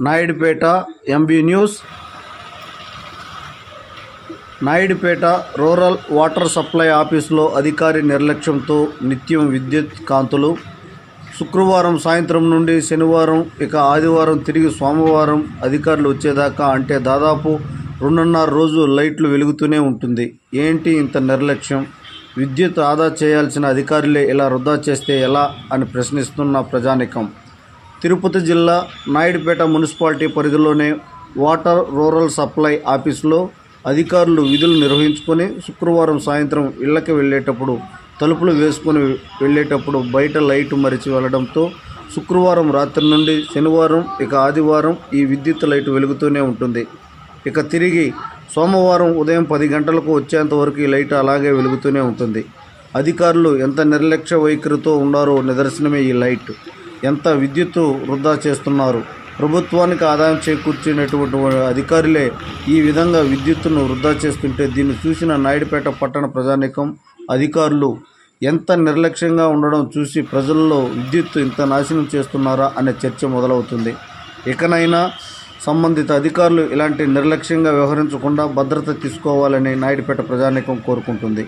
Naidupeta MB news. Naidupeta rural water supply ఆఫీసులో అధికారి నిర్లక్ష్యంతో నిత్యం విద్యుత్ కాంతులు. శుక్రవారం సాయంత్రం నుండి శనివారం ఇక ఆదివారం తిరిగి సోమవారం అధికారులు వచ్చేదాకా అంటే దాదాపు రెండున్నర రోజు లైట్లు వెలుగుతూనే ఉంటుంది. ఏంటి ఇంత నిర్లక్ష్యం? విద్యుత్ ఆదా చేయాల్సిన అధికారులే ఇలా వృధా చేస్తే ఎలా అని ప్రశ్నిస్తున్న ప్రజానికం. తిరుపతి జిల్లా నాయుడుపేట మున్సిపాలిటీ పరిధిలోనే వాటర్ రూరల్ సప్లై ఆఫీసులో అధికారులు విధులు నిర్వహించుకొని శుక్రవారం సాయంత్రం ఇళ్ళకి వెళ్ళేటప్పుడు తలుపులు వేసుకొని వెళ్ళేటప్పుడు బయట లైట్ మరిచి వెళ్ళడంతో శుక్రవారం రాత్రి నుండి శనివారం ఇక ఆదివారం ఈ విద్యుత్ లైట్ వెలుగుతూనే ఉంటుంది. ఇక తిరిగి సోమవారం ఉదయం పది గంటలకు వచ్చేంత వరకు ఈ లైట్ అలాగే వెలుగుతూనే ఉంటుంది. అధికారులు ఎంత నిర్లక్ష్య వైఖరితో ఉన్నారో నిదర్శనమే ఈ లైట్. ఎంత విద్యుత్తు వృధా చేస్తున్నారు? ప్రభుత్వానికి ఆదాయం చేకూర్చినటువంటి అధికారులే ఈ విధంగా విద్యుత్తును వృధా చేస్తుంటే దీన్ని చూసిన నాయుడుపేట పట్టణ ప్రజానికం అధికారులు ఎంత నిర్లక్ష్యంగా ఉండడం చూసి ప్రజల్లో విద్యుత్తు ఇంత నాశనం చేస్తున్నారా? అనే చర్చ మొదలవుతుంది. ఇకనైనా సంబంధిత అధికారులు ఇలాంటి నిర్లక్ష్యంగా వ్యవహరించకుండా భద్రత తీసుకోవాలని నాయుడుపేట ప్రజానికం కోరుకుంటుంది.